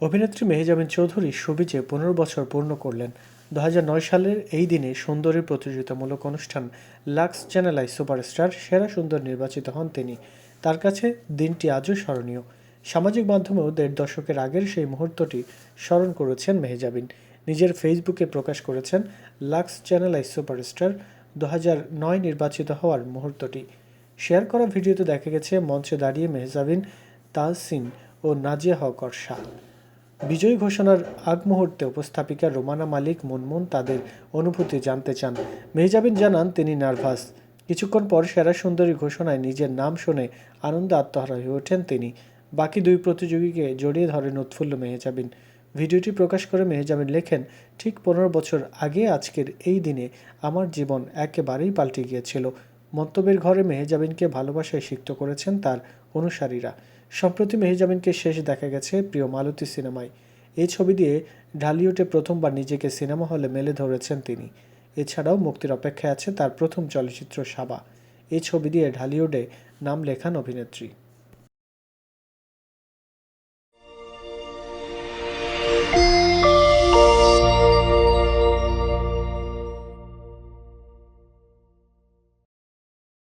অভিনেত্রী মেহজাবিন চৌধুরী সুবিজে পনেরো বছর পূর্ণ করলেন। দু হাজার নয় সালের এই দিনে সুন্দরী প্রতিযোগিতামূলক অনুষ্ঠান লাক্স চ্যানেলাই সুপারস্টার সেরা সুন্দর নির্বাচিত হন তিনি। তার কাছে দিনটি আজও স্মরণীয়। সামাজিক মাধ্যমেও দেড় দশকের আগের সেই মুহূর্তটি স্মরণ করেছেন মেহজাবিন। নিজের ফেসবুকে প্রকাশ করেছেন লাক্স চ্যানেলাই সুপারস্টার দু নয় নির্বাচিত হওয়ার মুহূর্তটি। শেয়ার করা ভিডিওতে দেখা গেছে মঞ্চে দাঁড়িয়ে মেহজাবিন, তাহসিন ও নাজিয়া হকর শাহ। বিজয়ী ঘোষণার আগ মুহূর্তে উপস্থাপিকা রোমানা মালিক মুনমুন তাদের অনুভূতি জানতে চান। মেহজাবিন জানান, তিনি নার্ভাস। কিছুক্ষণ পর সেরা সুন্দরী ঘোষণায় নিজের নাম শুনে আনন্দে আত্মহারা হয়ে ওঠেন তিনি। বাকি দুই প্রতিযোগীকে জড়িয়ে ধরেন উৎফুল্ল মেহজাবিন। ভিডিওটি প্রকাশ করে মেহজাবিন লেখেন, ঠিক পনেরো বছর আগে আজকের এই দিনে আমার জীবন একেবারেই পাল্টে গিয়েছিল। মন্তব্যের ঘরে মেহজাবিনকে ভালোবাসায় সিক্ত করেছেন তার অনুসারীরা। সম্প্রতি মেহজাবিনকে শেষ দেখা গেছে প্রিয় মালতী সিনেমায়। এই ছবি দিয়ে ঢালিউডে প্রথমবার নিজেকে সিনেমা হলে মেলে ধরেছেন তিনি। এছাড়াও মুক্তির অপেক্ষায় আছে তার প্রথম চলচ্চিত্র সাবা। এই ছবি দিয়ে ঢালিউডে নাম লেখান অভিনেত্রী।